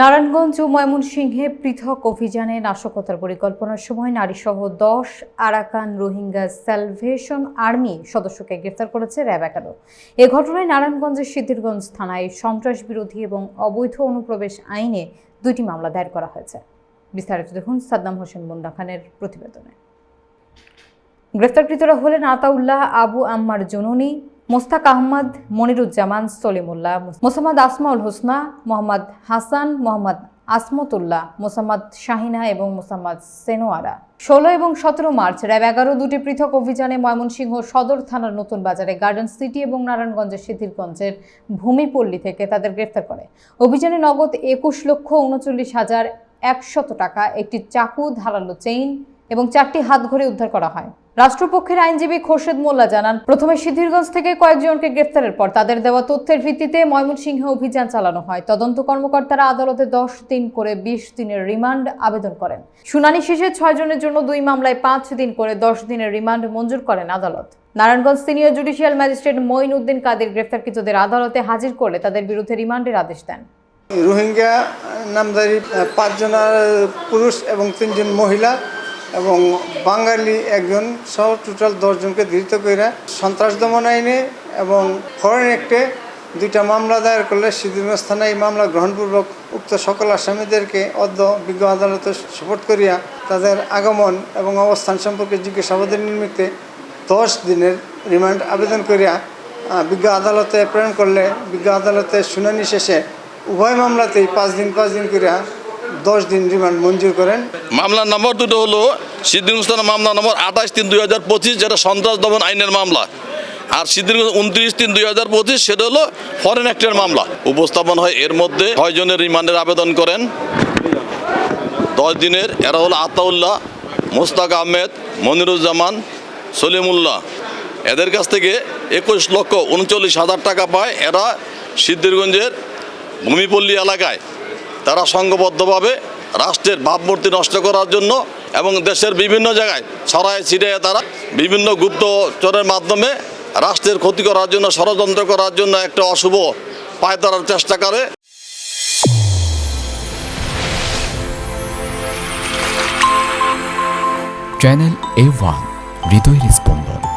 নারায়ণগঞ্জ ও ময়মনসিংহে পৃথক অভিযানে নাশকতার পরিকল্পনার সময় নারীসহ দশ আরাকান রোহিঙ্গা স্যালভেশন আর্মি সদস্যকে গ্রেফতার করেছে র্যাব এগারো এ ঘটনায় নারায়ণগঞ্জের সিদ্ধিরগঞ্জ থানায় সন্ত্রাস বিরোধী এবং অবৈধ অনুপ্রবেশ আইনে দুইটি মামলা দায়ের করা হয়েছে। বিস্তারিত দেখুন সাদ্দাম হোসেন মুন্ডা খানের প্রতিবেদনে। গ্রেফতারকৃতরা হলেন আতাউল্লাহ আবু আম্মার জুনুনি মোস্তাক আহমদ, মনিরুজ্জামান, সলিমুল্লাহ, মোসাম্মদ আসমাউল হোসনা, মোহাম্মদ হাসান, মোহাম্মদ আসমতুল্লাহ, মোসাম্মদ শাহিনা এবং মোসাম্মদ সেনোয়ারা। ষোলো এবং সতেরো মার্চ র্যাব এগারো দুটি পৃথক অভিযানে ময়মনসিংহ সদর থানার নতুন বাজারে গার্ডেন সিটি এবং নারায়ণগঞ্জের সিদ্ধিরগঞ্জের ভূমিপল্লী থেকে তাদের গ্রেফতার করে। অভিযানে নগদ একুশ লক্ষ উনচল্লিশ হাজার একশত টাকা, একটি চাকু, ধারালো চেইন এবং চারটি হাত হাতঘড়ি উদ্ধার করা হয়। রাষ্ট্রপক্ষের আইনজীবী খোরশেদ মোল্লা জানান, প্রথমে সিদ্ধিরগঞ্জ থেকে কয়েকজনকে গ্রেফতারের পর তাদের দেওয়া তথ্যের ভিত্তিতে ময়মনসিংহে অভিযান চালানো হয়। তদন্ত কর্মকর্তারা আদালতে দশ দিন করে বিশ দিনের রিমান্ড আবেদন করেন। শুনানি শেষে জনের জন্য দুই মামলায় পাঁচ দিন করে দশ দিনের রিমান্ড মঞ্জুর করেন আদালত। Narayanganj senior judicial magistrate Moin Uddin কাদের গ্রেফতারকৃতদের আদালতে হাজির করলে তাদের বিরুদ্ধে রিমান্ডের আদেশ দেন। রোহিঙ্গা নামধারী পাঁচজন পুরুষ এবং তিনজন মহিলা এবং বাঙালি একজন সহ টোটাল দশজনকে ধৃত করে সন্ত্রাস দমন আইনে এবং ফরেন অ্যাক্টে দুইটা মামলা দায়ের করলে সিদ্ধিরগঞ্জ থানায় এই মামলা গ্রহণপূর্বক উক্ত সকল আসামিদেরকে অদ্য বিজ্ঞ আদালতে সুপোর্ট করিয়া তাদের আগমন এবং অবস্থান সম্পর্কে জিজ্ঞাসাবাদের নিমিত্তে দশ দিনের রিমান্ড আবেদন করিয়া বিজ্ঞ আদালতে প্রেরণ করলে বিজ্ঞ আদালতে শুনানি শেষে উভয় মামলাতেই পাঁচ দিন পাঁচ দিন করিয়া দশ দিন রিমান্ড মঞ্জুর করেন। মামলার নম্বর দুটো হলো সিদ্দিকুল মামলা নম্বর আঠাশ তিন দুই হাজার পঁচিশ, যেটা সন্ত্রাস দমন আইনের মামলা। আর সিদ্দিকুল উনত্রিশ তিন দুই হাজার পঁচিশ, সেটা হলো ফরেন অ্যাক্টের মামলা। উপস্থাপন হয় এর মধ্যে ছয়জনের রিমান্ডের আবেদন করেন। দশ দিনের, এরা হলো আতাউল্লাহ, মোস্তাক আহমেদ, মনিরুজ্জামান, সলিমুল্লাহ। এদের কাছ থেকে একুশ লক্ষ উনচল্লিশ হাজার টাকা পায় এরা সিদ্ধিরগঞ্জের ভূমিপল্লী এলাকায়। তারা সংঘবদ্ধভাবে রাষ্ট্রের ভাবমূর্তি নষ্ট করার জন্য এবং দেশের বিভিন্ন জায়গায় ছড়ায় ছিটিয়ে তারা বিভিন্ন গুপ্তচরের মাধ্যমে রাষ্ট্রের ক্ষতি করার জন্য, ষড়যন্ত্র করার জন্য একটা অশুভ পায়তারার চেষ্টা করে। চ্যানেল এ ওয়ান, হৃদয়ের স্পন্দন।